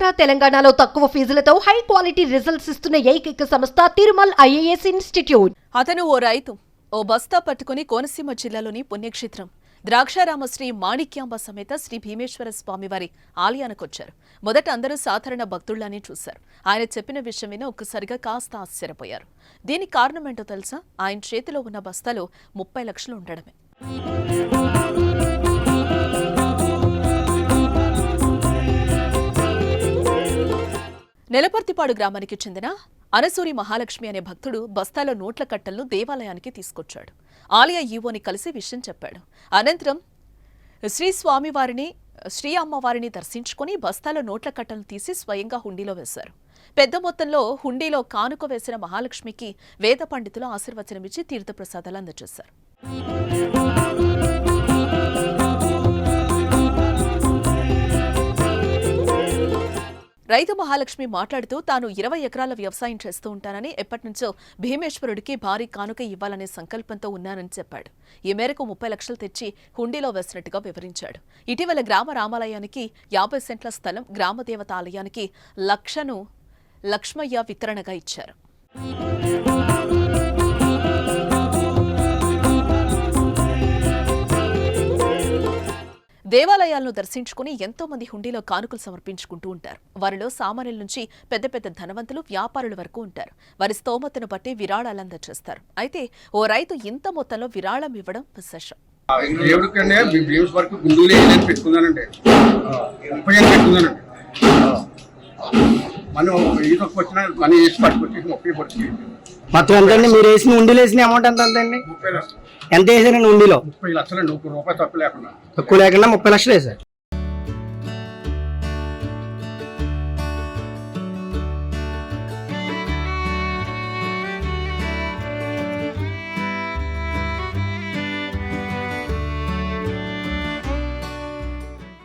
ఆంధ్ర తెలంగాణలో తక్కువ ఫీజులతో high quality results ఇస్తున్న ఏకైక సంస్థ తిరుమల్ ఐఏఎస్ ఇన్స్టిట్యూట్. అతను ఓ రైతు ఓ బస్తా పట్టుకుని కోనసీమ జిల్లాలోని పుణ్యక్షేత్రం. ద్రాక్షారామ శ్రీ మాణిక్యాంబ సమేత శ్రీ భీమేశ్వర స్వామివారి ఆలయానికొచ్చారు. మొదట అందరూ సాధారణ భక్తుళ్ళానే చూశారు. ఆయన చెప్పిన విషయం విని ఒక్కసారిగా కాస్త ఆశ్చర్యపోయారు. దీనికి కారణమేంటో తెలుసా? ఆయన చేతిలో ఉన్న బస్తాలో ముప్పై లక్షలు ఉండడమే. నెలపర్తిపాడు గ్రామానికి చెందిన అనసూరి మహాలక్ష్మి అనే భక్తుడు బస్తాలో నోట్ల కట్టలను దేవాలయానికి తీసుకొచ్చాడు. ఆలయ ఈవోని కలిసి విషయం చెప్పాడు. అనంతరం శ్రీ స్వామివారిని శ్రీ అమ్మవారిని దర్శించుకుని బస్తాలో నోట్ల కట్టలను తీసి స్వయంగా హుండీలో వేశారు. పెద్ద మొత్తంలో హుండీలో కానుక వేసిన మహాలక్ష్మికి వేద పండితులు ఆశీర్వచనమిచ్చి తీర్థప్రసాదాలు అందజేశారు. రైతు మహాలక్ష్మి మాట్లాడుతూ తాను ఇరవై ఎకరాల వ్యవసాయం చేస్తూ ఉంటానని ఎప్పటి నుంచో భీమేశ్వరుడికి భారీ కానుక ఇవ్వాలనే సంకల్పంతో ఉన్నానని చెప్పాడు. ఈ మేరకు ముప్పై లక్షలు తెచ్చి హుండీలో వేసినట్టుగా వివరించాడు. ఇటీవల గ్రామ రామాలయానికి యాభై సెంట్ల స్థలం గ్రామదేవత ఆలయానికి లక్షను లక్ష్మయ్య వితరణగా ఇచ్చారు. దేవాలయాలను దర్శించుకుని ఎంతో మంది హుండీలో కానుకలు సమర్పించుకుంటూ ఉంటారు. వారిలో సామాన్యుల నుంచి పెద్ద పెద్ద ధనవంతులు వ్యాపారుల వరకు ఉంటారు. వారి స్తోమతను బట్టి విరాళాలు అందజేస్తారు అయితే ఓ రైతు ఇంత మొత్తంలో విరాళం ఇవ్వడం విశేషం. దేవుడికంటే భీమ్స్ వరకు గుండూలు పెట్టుకున్నానండి ముప్పై పెట్టుకున్నానండి మనం ఈతకు వచ్చిన మనీ వేసి పట్టుకొచ్చేసి ముప్పై పడుతుంది. మొత్తం ఎంత అండి? మీరు వేసిన ఉండిలో వేసిన అమౌంట్ ఎంత అండి? ముప్పై లక్షలు. ఎంత వేసారండి ఉండిలో? ముప్పై లక్షలండి ఒక రూపాయి తప్పు లేకుండా. తక్కువ లేకుండా ముప్పై లక్షలు వేసారు.